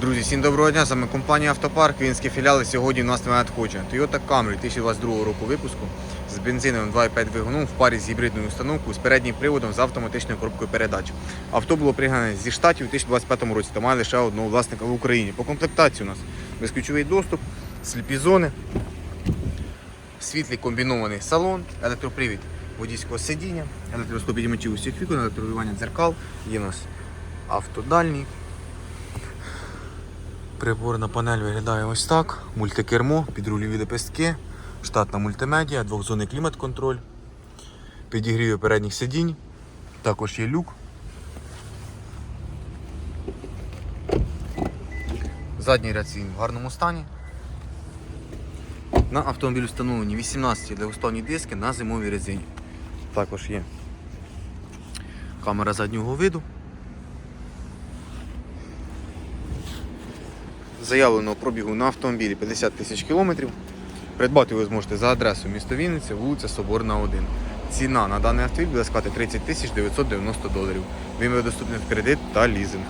Друзі, всім доброго дня. Саме компанія Автопарк, Вінські філіали. Сьогодні у нас на надходження. Toyota Camry 2022 року випуску з бензиновим 2.5 двигуном в парі з гібридною установкою з переднім приводом з автоматичною коробкою передач. Авто було пригнане зі штатів у 2025 році та має лише одного власника в Україні. По комплектації у нас безключовий доступ, сліпі зони, світлий комбінований салон, електропривід водійського сидіння, електростопідімачів усіх вікон, електролювання дзеркал. Є у нас автодальній. Приборна панель виглядає ось так. Мультикермо, підрульові лепестки, штатна мультимедіа, двохзонний клімат-контроль, підігріви передніх сидінь, також є люк. Задній ряд сидінь в гарному стані. На автомобіль встановлені 18 двосторонні диски на зимовій резині. Також є камера заднього виду. Заявленого пробігу на автомобілі 50 тисяч кілометрів. Придбати ви зможете за адресою місто Вінниця, вулиця Соборна 1. Ціна на даний автомобіль буде складати 30 тисяч 990 доларів. Він доступний в кредит та лізинг.